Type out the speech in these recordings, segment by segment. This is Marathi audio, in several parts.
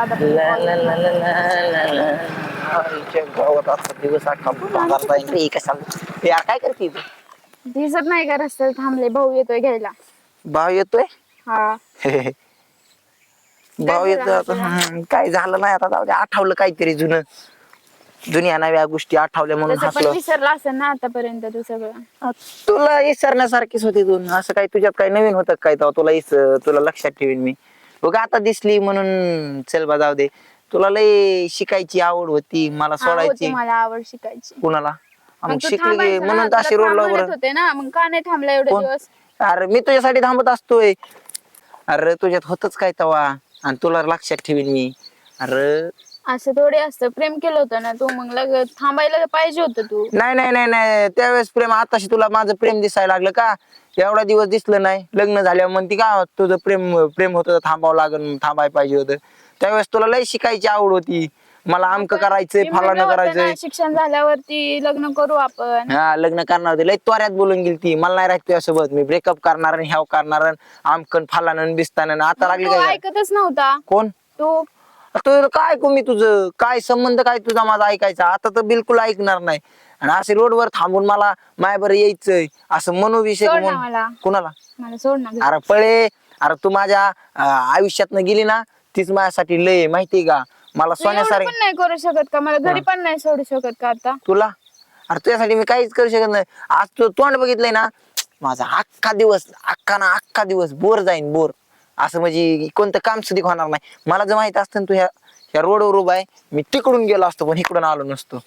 दादा गावात असा दिवस अख्खा यार काय करते तू दिसत नाही का रस्त्यात थांबले? भाऊ येतोय घ्यायला. भाव येतोय? हा. भाव येतोय आता. हम्म, काय झालं नाही आता. जाऊ दे आठवलं काहीतरी जुनं. जुन्या नव्या गोष्टी आठवल्या म्हणून तसं पण हसलो. विसरला असेल ना आतापर्यंत तू सगळं? तुला विसरण्यासारखीच होती तू. असं काय तुझ्यात काय नवीन होतं काय तेव्हा तुला इस तुला लक्षात ठेवीन मी. बघ आता दिसली म्हणून चल बा जाऊ दे. तुला लय शिकायची आवड होती मला सोडायची. मला आवड शिकायची. कुणाला? मग मग तू शिकली थांबायचं ना, म्हणून तर तुला अशी रोड म्हणत होते ना मग का नाही थांबला एवढे कोण? दिवस? अरे मी तुझ्यासाठी थांबत असतोय. अरे तुझ्यात होतच काय तवा? आणि तुला लक्षात ठेवीन मी. अरे असं थोडे असतं. प्रेम केलं होतं ना तू? मग लग थांबायला पाहिजे होतं तू. नाही नाही नाही नाही. त्यावेळेस प्रेम आताशी तुला माझं प्रेम दिसायला लागलं का? एवढा दिवस दिसलं नाही. लग्न झाल्यावर म्हणते का तुझं प्रेम प्रेम होतं तर थांबावं लागन थांबायला पाहिजे होतं. त्यावेळेस तुला लय शिकायची आवड होती. मला आमक करायचंय म्हणलं फलानं करायचंय. शिक्षण झाल्यावरती लग्न करू आपण. हा लग्न करणार होते. लय त्वऱ्यात बोलून गेली ती. मला नाही राहत तुझ्यासोबत. मी ब्रेकअप करणार आणि ह्याव करणार आणि आमकन फलानं बिस्तानं. आता लागली तू काय ऐकतच नव्हता. कोण? तू तुझं काय ऐकू मी तुझं? काय संबंध काय तुझा माझा ऐकायचा? आता तर बिलकुल ऐकणार नाही. आणि असे रोडवर थांबून मला माय बरं यायचंय. असं मनोविषय सोड ना मला. कुणाला? मला सोड ना घरी. अरे पळे. अरे तू माझ्या आयुष्यात गेली ना तीच माझ्यासाठी लय आहे, माहितीये का? मला तू एवढं सोन्यासारखी पण नाही करू शकत का? मला घरी पण नाही सोडू शकत का आता? तुला? अरे तुझ्यासाठी मी काहीच करू शकत नाही. आज तू तोंड बघितलंय ना माझा अख्खा दिवस अख्खा ना अख्खा दिवस बोर जाईन बोर. असं म्हणजे कोणतं काम सुद्धा होणार नाही. मला जर माहीत असतं ना तू ह्या ह्या रोडवर उभा आहे मी तिकडून गेलो असतो पण इकडून आलो नसतो.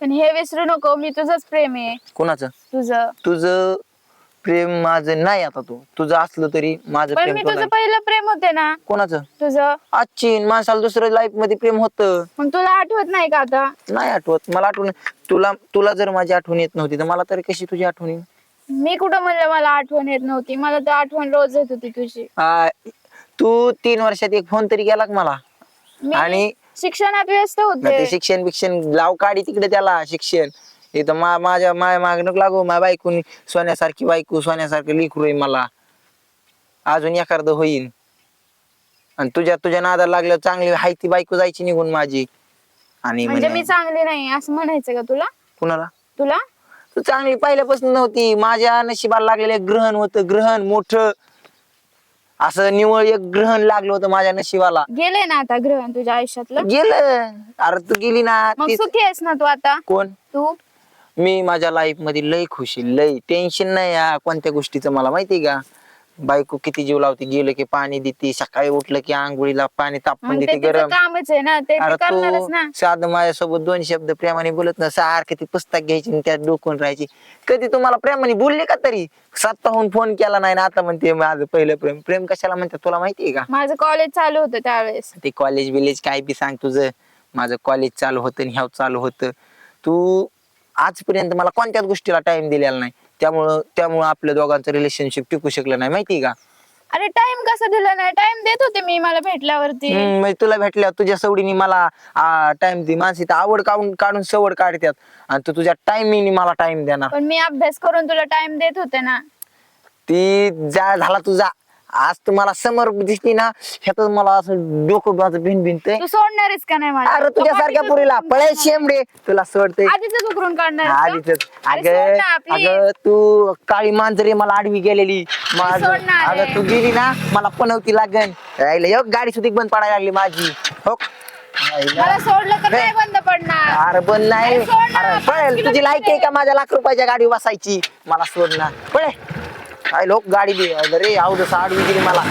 पण हे विसरू नको मी तुझंच प्रेम आहे. कोणाचं? तुझं. तुझं प्रेम माझं नाही आता तू. तुझं असलं तरी माझं पण प्रेम मी तुला तुझं पहिलं प्रेम होते ना. कोणाचं? तुझं. आजची माणसाला दुसरं लाईफमध्ये प्रेम होतं. मग तुला आठवत नाही का आता? नाही आठवत. मला आठवण तुला तुला जर माझी आठवण येत नव्हती तर मला तरी कशी तुझी आठवण येईल? मी कुठं म्हणलं मला आठवण येत नव्हती? मला तर आठवण रोज येत होती तुझी. आ, तू तीन वर्षात एक फोन तरी केला का मला. मी आणि शिक्षणात व्यस्त मग होते ते शिक्षण बिक्षण लाव काढी तिकडे त्याला शिक्षण. इथं मा माझ्या माय माग नको लागू माझ्या बायकून सोन्यासारखी बायको सोन्यासारखं लिखरू आहे मला. अजून एखादं होईल आणि तुझ्या तुझ्या नादाला लागलं चांगली हाय ती बायको जायची निघून माझी. आणि म्हणजे म्हणे, मी चांगली नाही असं म्हणायचं का तुला? कुणाला? तुला? तू चांगली पहिल्यापासून नव्हती. माझ्या नशिबाला लागलेलं ग्रहण होतं ग्रहण मोठं. असं निवळ एक ग्रहण लागलं होतं माझ्या नशिबाला. गेले ना आता ग्रहण तुझ्या आयुष्यातलं? गेलं. अरे तू गेली ना मग तीच. सुखी आहेस ना तू आता? कोण? तू? मी माझ्या लाईफमध्ये लय खुश लय टेन्शन नाही या कोणत्या गोष्टीचं मला माहितीये का? बायको किती जीव लावते? गेलं की पाणी देते सकाळी उठलं की आंघोळीला पाणी तापून मग देते तिचं गरम. कामच आहे ना ते अरे ते साधं माझ्यासोबत दोन शब्द प्रेमाने बोलत ना सारखी ती पुस्तक घ्यायची आणि त्यात डोकून राहायची. कधी तुम्हाला प्रेमाने बोलली का तरी? स्वतःहून फोन केला नाही ना आता म्हणते माझं पहिलं प्रेम. प्रेम कशाला म्हणतात तुला माहितीये का? माझं कॉलेज चालू होतं त्यावेळेस. ते कॉलेज बिलेज काय बी सांग तुझं. माझं कॉलेज चालू होतं आणि ह्याव चालू होतं. तू आजपर्यंत मला कोणत्याच गोष्टीला टाइम दिलेला नाही. त्यामुळं त्यामुळं आपल्या दोघांचं रिलेशनशिप टिकू शकलं नाही माहिती का? अरे टाइम कसा दिला नाही? टाइम देत होते मी मला भेटल्यावरती. हम्म, म्हणजे तुला भेटल्यावर तुझ्या सवडीने मला टाइम दे. माणसी आवड काढून काढून सवड काढतात आणि तू तुझ्या टायमिंगने मला टाइम देणार. पण मी अभ्यास करून तुला टाइम देत होते ना. ती जा झाला तुझा. आज तुम्हाला समोर दिसली ना ह्यातच मला असं डोकं माझं भिन भिनतंय तू. सोडणारच का नाही मला अरे तुझ्यासारख्या पुरीला पळे शेंबडे तुला सोडते. आधीच उकरून काढणार आधीच अरे सोड अगं ना, please. अगं तू काळी मांजरी मला आडवी गेलेली. माझं सोड ना, अरे. अगं तू गेली ना मला पनवती लागन. राहिलं एक गाडी सुद्धा बंद पडायला लागली माझी. हो. मला सोडलं तर नाही बंद पडणार. अरे बंद नाही. अरे सोड ना, अरे पाच पळेल तुझी लायकी आहे का माझ्या लाख रुपयाच्या गाडी बसायची? मला सोड ना. पळे. काय लोक गाडी बी अरे रे अवधस आडवी गेली मला